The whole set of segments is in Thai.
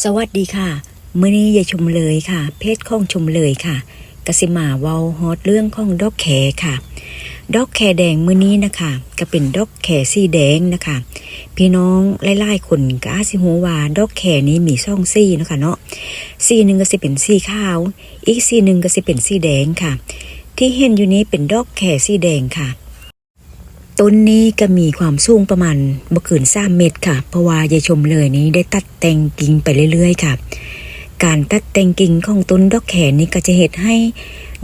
สวัสดีค่ะมื้อนี้ย่าชมเลยค่ะ เพศข้องชมเลยค่ะกสิมาเวาฮอตเรื่องข้องดอกแขค่ะ ดอกแขแดงมื้อนี้นะคะ ก็เป็นดอกแขสีแดงนะคะ พี่น้องไล่ๆคนก็อาสิฮู้ว่าดอกแขนี้มีซ่องซี่นะคะเนาะซี่หนึ่งก็สิเป็นสีขาว อีกสีหนึ่งก็สิเป็นสีแดงค่ะ ที่เห็นอยู่นี้เป็นดอกแขสีแดงค่ะ ต้นนี้ก็มีความสูงประมาณบ่เกิน3เมตรค่ะ เพราะว่ายายชมเลยนี้ได้ตัดแต่งกิ่งไปเรื่อยๆ ค่ะ การตัดแต่งกิ่งของต้นดอกแขนี้ก็จะเฮ็ดให้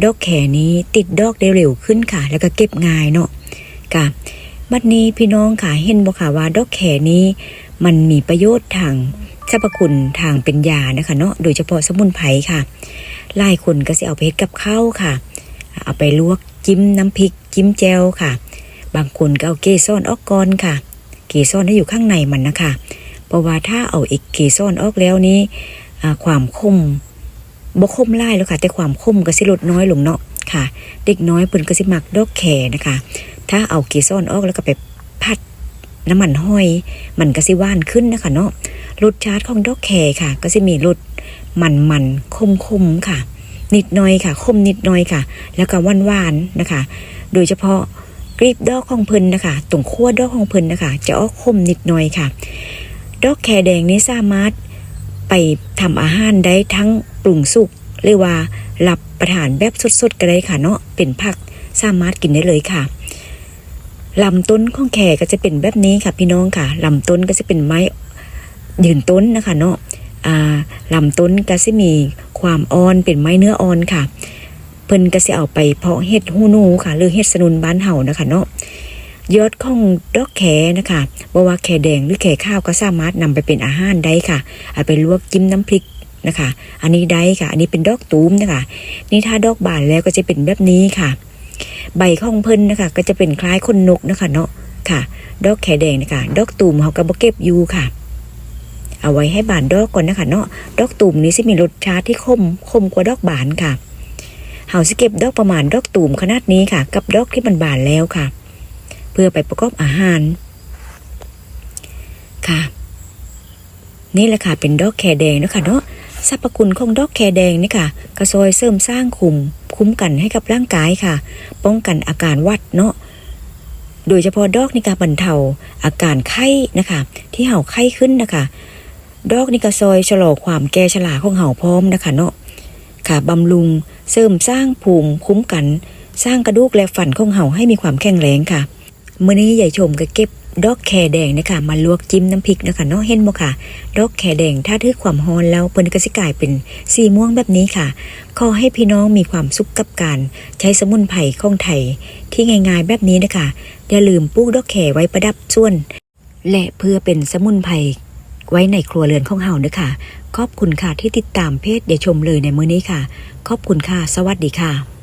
ดอกแขนี้ติดดอกได้เร็วขึ้นค่ะ แล้วก็เก็บง่ายเนาะค่ะบัดนี้พี่น้องค่ะเห็นบ่ค่ะว่าดอกแขนี้ มันมีประโยชน์ทางสรรพคุณทางเป็นยานะคะเนาะโดยเฉพาะสมุนไพรค่ะหลายคนก็สิเอาไปเฮ็ดกับข้าวค่ะ เอาไปลวกจิ้มน้ำพริกจิ้มแจ่วค่ะ บางคนก็เอาเกสรออกก่อนค่ะ เกสรที่อยู่ข้างในมันนะคะเพราะว่าถ้าเอาเอกเกสรออกแล้วนี้ความคมบ่คมไล่แล้วค่ะ แต่ความคมก็สิลดน้อยลงเนาะค่ะ เด็กน้อยเพิ่นก็สิมักดอกแคนะคะ ถ้าเอาเกสรออกแล้วก็ไปผัดน้ำมันห้อย มันก็สิว่านขึ้นนะคะเนาะรสชาติของดอกแคค่ะ ก็สิมีรสมันมันคมคมค่ะ นิดน่อยค่ะ คมนิดน่อยค่ะ แล้วก็หวานหวานนะคะ โดยเฉพาะ กรีบดอกของเพิ่นนะคะตรงขั้วดอกของเพิ่นนะคะ จะออกคมนิดหน่อยค่ะ ดอกแคแดงนี้สามารถไปทำอาหารได้ทั้งปรุงสุกหรือว่ารับประทานแบบสดๆก็ได้ค่ะเนาะเป็นผักสามารถกินได้เลยค่ะลำต้นของแคก็จะเป็นแบบนี้ค่ะพี่น้องค่ะลำต้นก็จะเป็นไม้ยืนต้นนะคะเนาะอ่าลำต้นก็จะมีความอ่อนเป็นไม้เนื้ออ่อนค่ะ เพิ่นก็สิเอาไปเพาะเห็ดหูหนูค่ะ หรือเห็ดสนุนบ้านเฮานะคะเนาะยอดของดอกแขนะคะบ่ว่าแขแดงหรือแขข้าวก็สามารถนำไปเป็นอาหารได้ค่ะเอาไปลวกจิ้มน้ำพริกนะคะ อันนี้ได้ค่ะ อันนี้เป็นดอกตูมนะคะ นี่ถ้าดอกบานแล้วก็จะเป็นแบบนี้ค่ะ ใบของเพิ่นนะคะ ก็จะเป็นคล้ายคนนกนะคะ เนาะค่ะ ดอกแขแดงนะคะ ดอกตูมเขาก็บ่เก็บอยู่ค่ะ เอาไว้ให้บานดอกก่อนนะคะ เนาะดอกตูมนี้สิมีรสชาติที่คมคมกว่าดอกบานค่ะ เฮาสิเก็บดอกประมาณดอกตูมขนาดนี้ค่ะ กับดอกที่มันบานแล้วค่ะ เพื่อไปประกอบอาหารค่ะ นี่แหละค่ะเป็นดอกแคแดงนะคะเนาะสรรพคุณของดอกแคแดงนี่ค่ะกระซอยเสริมสร้างคุมคุ้มกันให้กับร่างกายค่ะ ป้องกันอาการวัดเนาะโดยเฉพาะดอกนี่การบรรเทาอาการไข้นะคะ ที่เห่าไข้ขึ้นนะคะ ดอกนี่กระซอยชะลอความแก่ชราของเห่าพร้อมนะคะเนาะ ค่ะบำรุง เสริมสร้างภูมิคุ้มกัน สร้างกระดูกและฟันของเห่าให้มีความแข็งแรงค่ะเมื่อนี้ใหญ่ชมก็เก็บดอกแคแดงนะคะมาลวกจิ้มน้ำพริกนะคะเนาะเห็นบ่ค่ะ ดอกแคแดงถ้าถือความฮ้อนแล้วเปิ้นก็สิกลายเป็นสีม่วงแบบนี้ค่ะ ขอให้พี่น้องมีความสุขกับการ ใช้สมุนไพรของไทยที่ง่ายๆแบบนี้นะคะอย่าลืมปลูกดอกแคไว้ประดับส่วน และเพื่อเป็นสมุนไพรไว้ในครัวเรือนของเฮาเด้อค่ะ ขอบคุณค่ะที่ติดตามเพจเดี๋ยวชมเลยในมื้อนี้ค่ะ ขอบคุณค่ะ สวัสดีค่ะ